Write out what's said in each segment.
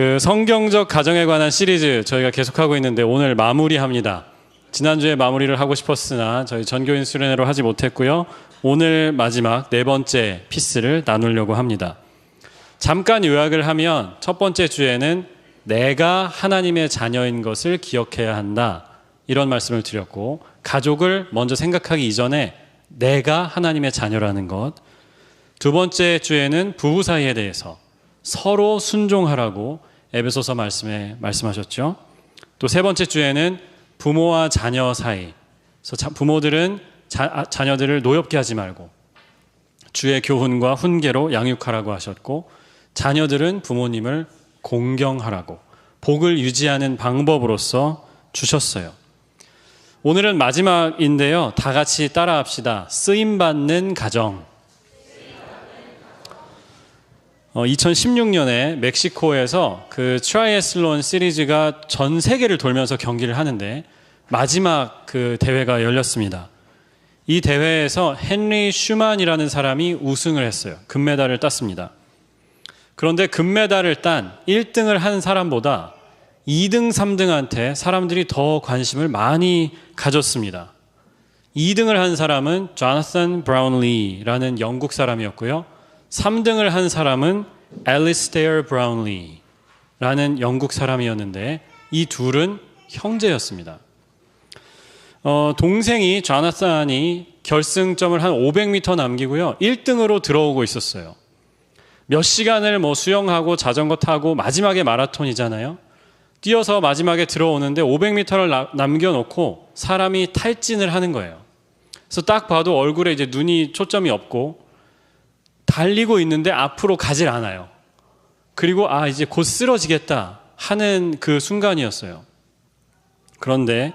그 성경적 가정에 관한 시리즈 저희가 계속하고 있는데 오늘 마무리합니다. 지난주에 마무리를 하고 싶었으나 저희 전교인 수련회로 하지 못했고요. 오늘 마지막 네 번째 피스를 나누려고 합니다. 잠깐 요약을 하면 첫 번째 주에는 내가 하나님의 자녀인 것을 기억해야 한다. 이런 말씀을 드렸고 가족을 먼저 생각하기 이전에 내가 하나님의 자녀라는 것. 두 번째 주에는 부부 사이에 대해서 서로 순종하라고 에베소서 말씀에 말씀하셨죠. 또 세 번째 주에는 부모와 자녀 사이. 그래서 부모들은 자, 아, 자녀들을 노엽게 하지 말고 주의 교훈과 훈계로 양육하라고 하셨고 자녀들은 부모님을 공경하라고 복을 유지하는 방법으로서 주셨어요. 오늘은 마지막인데요. 다 같이 따라 합시다. 쓰임 받는 가정. 어, 2016년에 멕시코에서 그 트라이애슬론 시리즈가 전 세계를 돌면서 경기를 하는데 마지막 그 대회가 열렸습니다. 이 대회에서 헨리 슈만이라는 사람이 우승을 했어요. 금메달을 땄습니다. 그런데 금메달을 딴 1등을 한 사람보다 2등, 3등한테 사람들이 더 관심을 많이 가졌습니다. 2등을 한 사람은 조나산 브라운리라는 영국 사람이었고요. 3등을 한 사람은 앨리스테어 브라운리라는 영국 사람이었는데 이 둘은 형제였습니다. 어, 동생이 좌나산이 결승점을 한 500m 남기고요. 1등으로 들어오고 있었어요. 몇 시간을 뭐 수영하고 자전거 타고 마지막에 마라톤이잖아요. 뛰어서 마지막에 들어오는데 500m를 남겨놓고 사람이 탈진을 하는 거예요. 그래서 딱 봐도 얼굴에 이제 눈이 초점이 없고 달리고 있는데 앞으로 가질 않아요. 그리고 아, 이제 곧 쓰러지겠다 하는 그 순간이었어요. 그런데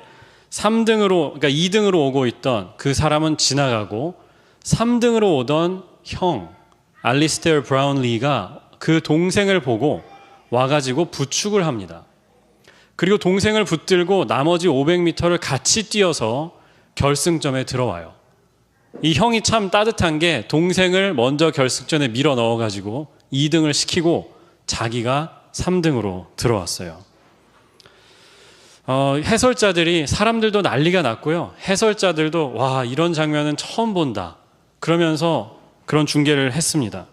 3등으로, 그러니까 2등으로 오고 있던 그 사람은 지나가고 3등으로 오던 형, 알리스테어 브라운리가 그 동생을 보고 와가지고 부축을 합니다. 그리고 동생을 붙들고 나머지 500m를 같이 뛰어서 결승점에 들어와요. 이 형이 참 따뜻한 게 동생을 먼저 결승전에 밀어 넣어가지고 2등을 시키고 자기가 3등으로 들어왔어요. 어, 해설자들이 사람들도 난리가 났고요. 해설자들도 와 이런 장면은 처음 본다. 그러면서 그런 중계를 했습니다.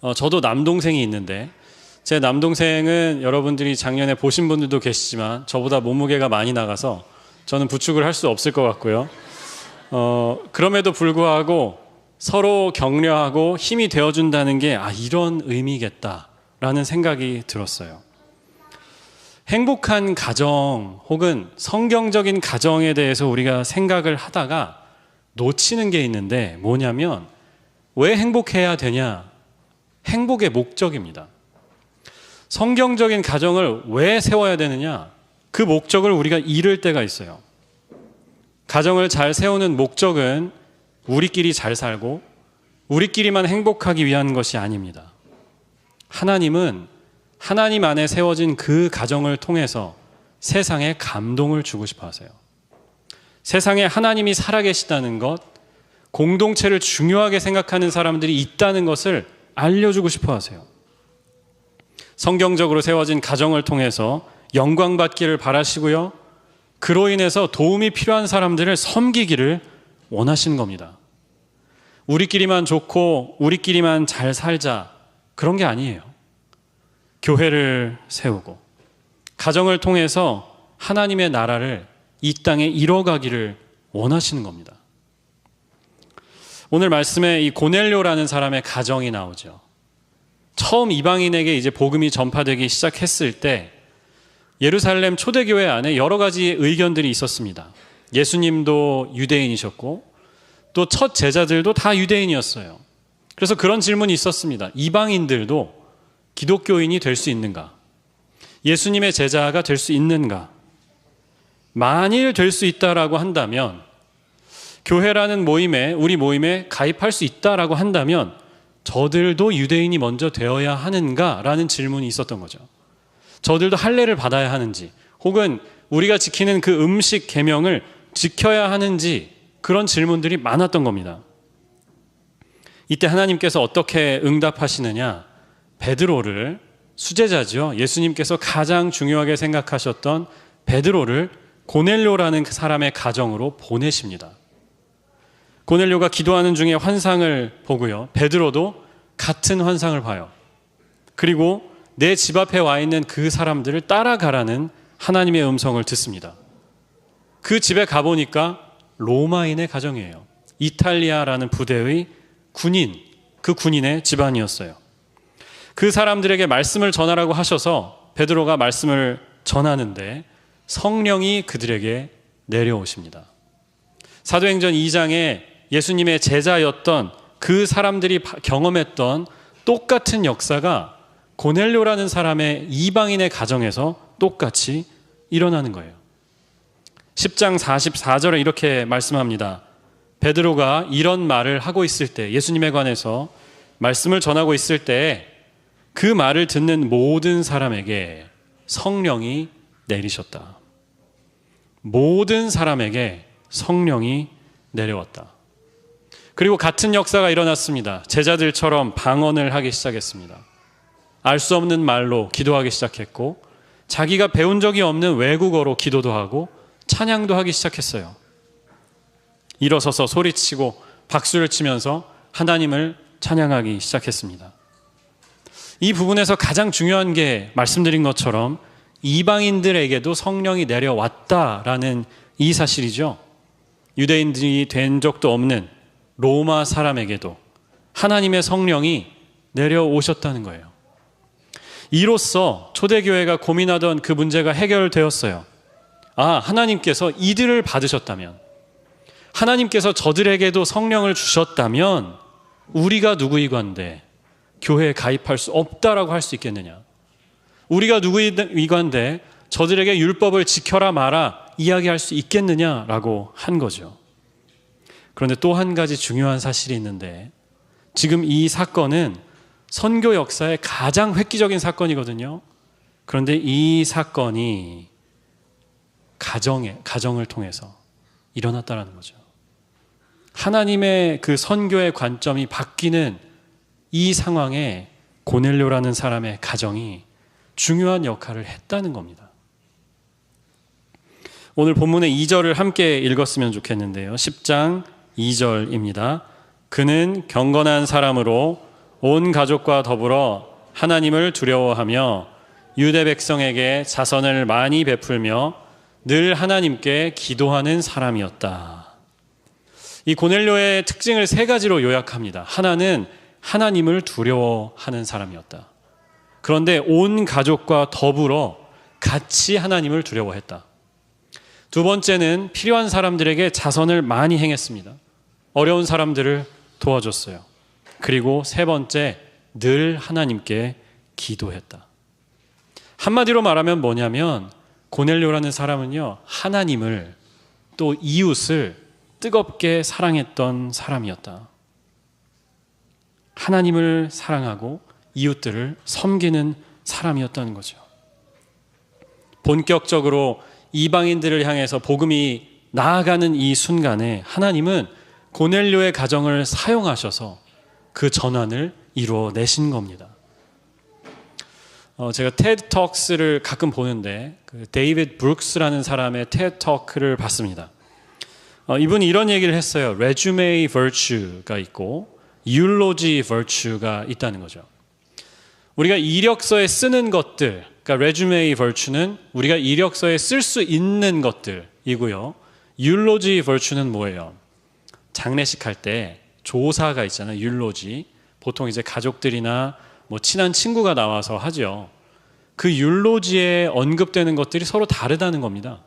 어, 저도 남동생이 있는데 제 남동생은 여러분들이 작년에 보신 분들도 계시지만 저보다 몸무게가 많이 나가서 저는 부축을 할 수 없을 것 같고요. 어, 그럼에도 불구하고 서로 격려하고 힘이 되어준다는 게 아, 이런 의미겠다라는 생각이 들었어요. 행복한 가정 혹은 성경적인 가정에 대해서 우리가 생각을 하다가 놓치는 게 있는데 뭐냐면 왜 행복해야 되냐? 행복의 목적입니다. 성경적인 가정을 왜 세워야 되느냐? 그 목적을 우리가 잃을 때가 있어요. 가정을 잘 세우는 목적은 우리끼리 잘 살고 우리끼리만 행복하기 위한 것이 아닙니다. 하나님은 하나님 안에 세워진 그 가정을 통해서 세상에 감동을 주고 싶어 하세요. 세상에 하나님이 살아계시다는 것, 공동체를 중요하게 생각하는 사람들이 있다는 것을 알려주고 싶어 하세요. 성경적으로 세워진 가정을 통해서 영광받기를 바라시고요. 그로 인해서 도움이 필요한 사람들을 섬기기를 원하시는 겁니다. 우리끼리만 좋고 우리끼리만 잘 살자. 그런 게 아니에요. 교회를 세우고 가정을 통해서 하나님의 나라를 이 땅에 이뤄가기를 원하시는 겁니다. 오늘 말씀에 이 고넬료라는 사람의 가정이 나오죠. 처음 이방인에게 이제 복음이 전파되기 시작했을 때 예루살렘 초대교회 안에 여러 가지 의견들이 있었습니다. 예수님도 유대인이셨고 또 첫 제자들도 다 유대인이었어요. 그래서 그런 질문이 있었습니다. 이방인들도 기독교인이 될 수 있는가? 예수님의 제자가 될 수 있는가? 만일 될 수 있다라고 한다면 교회라는 모임에 우리 모임에 가입할 수 있다라고 한다면 저들도 유대인이 먼저 되어야 하는가라는 질문이 있었던 거죠. 저들도 할례를 받아야 하는지 혹은 우리가 지키는 그 음식 계명을 지켜야 하는지 그런 질문들이 많았던 겁니다. 이때 하나님께서 어떻게 응답하시느냐? 베드로를 수제자죠. 예수님께서 가장 중요하게 생각하셨던 베드로를 고넬료라는 그 사람의 가정으로 보내십니다. 고넬료가 기도하는 중에 환상을 보고요. 베드로도 같은 환상을 봐요. 그리고 내 집 앞에 와 있는 그 사람들을 따라가라는 하나님의 음성을 듣습니다. 그 집에 가보니까 로마인의 가정이에요. 이탈리아라는 부대의 군인, 그 군인의 집안이었어요. 그 사람들에게 말씀을 전하라고 하셔서 베드로가 말씀을 전하는데 성령이 그들에게 내려오십니다. 사도행전 2장에 예수님의 제자였던 그 사람들이 경험했던 똑같은 역사가 고넬료라는 사람의 이방인의 가정에서 똑같이 일어나는 거예요. 10장 44절에 이렇게 말씀합니다. 베드로가 이런 말을 하고 있을 때 예수님에 관해서 말씀을 전하고 있을 때 그 말을 듣는 모든 사람에게 성령이 내리셨다. 모든 사람에게 성령이 내려왔다. 그리고 같은 역사가 일어났습니다. 제자들처럼 방언을 하기 시작했습니다. 알 수 없는 말로 기도하기 시작했고, 자기가 배운 적이 없는 외국어로 기도도 하고, 찬양도 하기 시작했어요. 일어서서 소리치고 박수를 치면서 하나님을 찬양하기 시작했습니다. 이 부분에서 가장 중요한 게 말씀드린 것처럼 이방인들에게도 성령이 내려왔다라는 이 사실이죠. 유대인들이 된 적도 없는 로마 사람에게도 하나님의 성령이 내려오셨다는 거예요. 이로써 초대교회가 고민하던 그 문제가 해결되었어요. 아, 하나님께서 이들을 받으셨다면, 하나님께서 저들에게도 성령을 주셨다면, 우리가 누구이관데 교회에 가입할 수 없다라고 할 수 있겠느냐? 우리가 누구이관데 저들에게 율법을 지켜라 마라 이야기할 수 있겠느냐라고 한 거죠. 그런데 또 한 가지 중요한 사실이 있는데 지금 이 사건은 선교 역사의 가장 획기적인 사건이거든요. 그런데 이 사건이 가정에 가정을 통해서 일어났다라는 거죠. 하나님의 그 선교의 관점이 바뀌는 이 상황에 고넬료라는 사람의 가정이 중요한 역할을 했다는 겁니다. 오늘 본문의 2절을 함께 읽었으면 좋겠는데요. 10장 2절입니다. 그는 경건한 사람으로 온 가족과 더불어 하나님을 두려워하며 유대 백성에게 자선을 많이 베풀며 늘 하나님께 기도하는 사람이었다. 이 고넬료의 특징을 세 가지로 요약합니다. 하나는 하나님을 두려워하는 사람이었다. 그런데 온 가족과 더불어 같이 하나님을 두려워했다. 두 번째는 필요한 사람들에게 자선을 많이 행했습니다. 어려운 사람들을 도와줬어요. 그리고 세 번째, 늘 하나님께 기도했다. 한마디로 말하면 뭐냐면 고넬료라는 사람은요, 하나님을 또 이웃을 뜨겁게 사랑했던 사람이었다. 하나님을 사랑하고 이웃들을 섬기는 사람이었다는 거죠. 본격적으로 이방인들을 향해서 복음이 나아가는 이 순간에 하나님은 고넬료의 가정을 사용하셔서 그 전환을 이루어내신 겁니다. 어, 제가 테드 톡스를 가끔 보는데 그 데이비드 브룩스라는 사람의 테드 토크를 봤습니다. 어, 이분이 이런 얘기를 했어요. 레주메이 버츄가 있고 율로지 버츄가 있다는 거죠. 우리가 이력서에 쓰는 것들, 그러니까 레주메이 버츄는 우리가 이력서에 쓸 수 있는 것들이고요. 율로지 버츄는 뭐예요? 장례식 할 때 조사가 있잖아요. 율로지. 보통 이제 가족들이나 뭐 친한 친구가 나와서 하죠. 그 율로지에 언급되는 것들이 서로 다르다는 겁니다.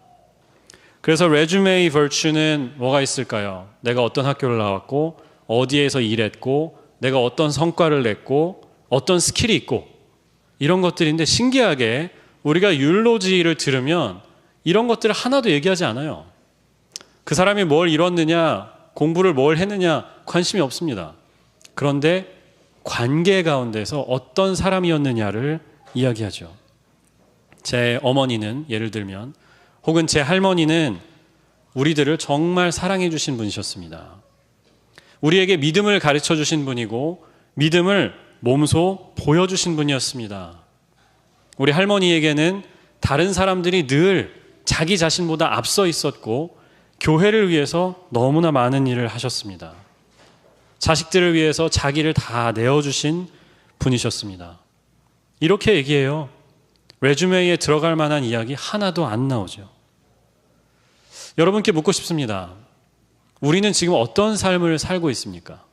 그래서 레주메이 버츄는 뭐가 있을까요? 내가 어떤 학교를 나왔고 어디에서 일했고 내가 어떤 성과를 냈고 어떤 스킬이 있고 이런 것들인데 신기하게 우리가 율로지를 들으면 이런 것들을 하나도 얘기하지 않아요. 그 사람이 뭘 이뤘느냐, 공부를 뭘 했느냐 관심이 없습니다. 그런데 관계 가운데서 어떤 사람이었느냐를 이야기하죠. 제 어머니는 예를 들면 혹은 제 할머니는 우리들을 정말 사랑해 주신 분이셨습니다. 우리에게 믿음을 가르쳐 주신 분이고 믿음을 몸소 보여주신 분이었습니다. 우리 할머니에게는 다른 사람들이 늘 자기 자신보다 앞서 있었고 교회를 위해서 너무나 많은 일을 하셨습니다. 자식들을 위해서 자기를 다 내어주신 분이셨습니다. 이렇게 얘기해요. 레주메에 들어갈 만한 이야기 하나도 안 나오죠. 여러분께 묻고 싶습니다. 우리는 지금 어떤 삶을 살고 있습니까?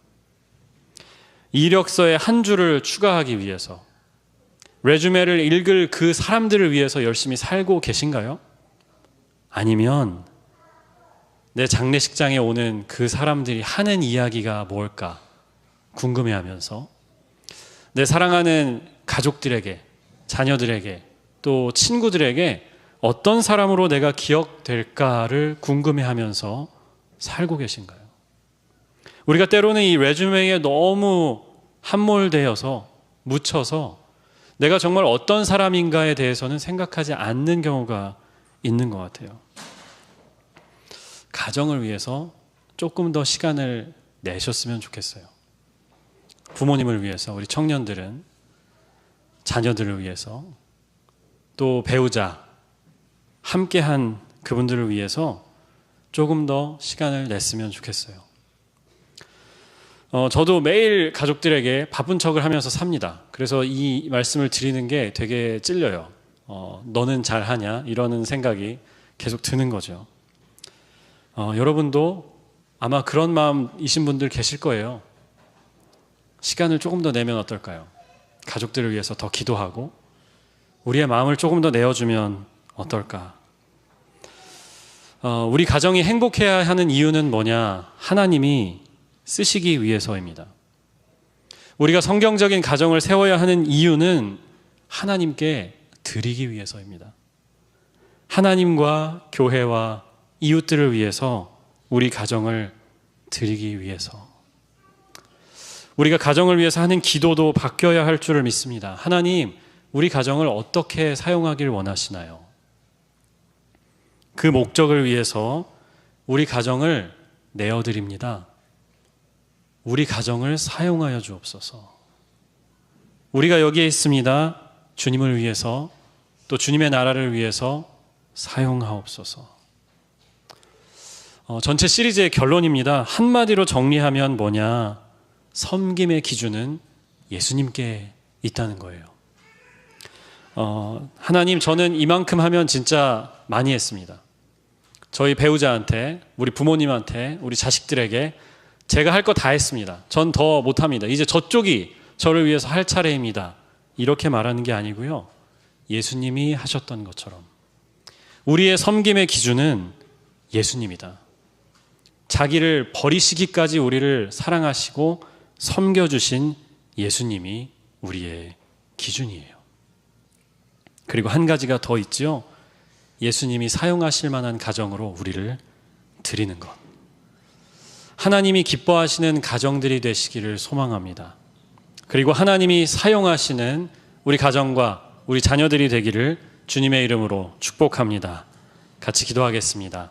이력서에 한 줄을 추가하기 위해서 레주메를 읽을 그 사람들을 위해서 열심히 살고 계신가요? 아니면 내 장례식장에 오는 그 사람들이 하는 이야기가 뭘까 궁금해 하면서 내 사랑하는 가족들에게, 자녀들에게, 또 친구들에게 어떤 사람으로 내가 기억될까를 궁금해 하면서 살고 계신가요? 우리가 때로는 이 레주메에 너무 함몰되어서 묻혀서 내가 정말 어떤 사람인가에 대해서는 생각하지 않는 경우가 있는 것 같아요. 가정을 위해서 조금 더 시간을 내셨으면 좋겠어요. 부모님을 위해서, 우리 청년들은 자녀들을 위해서, 또 배우자, 함께한 그분들을 위해서 조금 더 시간을 냈으면 좋겠어요. 어, 저도 매일 가족들에게 바쁜 척을 하면서 삽니다. 그래서 이 말씀을 드리는 게 되게 찔려요. 어, 너는 잘하냐? 이러는 생각이 계속 드는 거죠. 어, 여러분도 아마 그런 마음이신 분들 계실 거예요. 시간을 조금 더 내면 어떨까요? 가족들을 위해서 더 기도하고 우리의 마음을 조금 더 내어주면 어떨까? 어, 우리 가정이 행복해야 하는 이유는 뭐냐? 하나님이 쓰시기 위해서입니다. 우리가 성경적인 가정을 세워야 하는 이유는 하나님께 드리기 위해서입니다. 하나님과 교회와 이웃들을 위해서 우리 가정을 드리기 위해서. 우리가 가정을 위해서 하는 기도도 바뀌어야 할 줄을 믿습니다. 하나님, 우리 가정을 어떻게 사용하길 원하시나요? 그 목적을 위해서 우리 가정을 내어드립니다. 우리 가정을 사용하여 주옵소서. 우리가 여기에 있습니다. 주님을 위해서 또 주님의 나라를 위해서 사용하옵소서. 어, 전체 시리즈의 결론입니다. 한마디로 정리하면 뭐냐? 섬김의 기준은 예수님께 있다는 거예요. 어, 하나님, 저는 이만큼 하면 진짜 많이 했습니다. 저희 배우자한테, 우리 부모님한테, 우리 자식들에게 제가 할 거 다 했습니다. 전 더 못합니다. 이제 저쪽이 저를 위해서 할 차례입니다. 이렇게 말하는 게 아니고요. 예수님이 하셨던 것처럼. 우리의 섬김의 기준은 예수님이다. 자기를 버리시기까지 우리를 사랑하시고 섬겨주신 예수님이 우리의 기준이에요. 그리고 한 가지가 더 있지요. 예수님이 사용하실 만한 가정으로 우리를 드리는 것. 하나님이 기뻐하시는 가정들이 되시기를 소망합니다. 그리고 하나님이 사용하시는 우리 가정과 우리 자녀들이 되기를 주님의 이름으로 축복합니다. 같이 기도하겠습니다.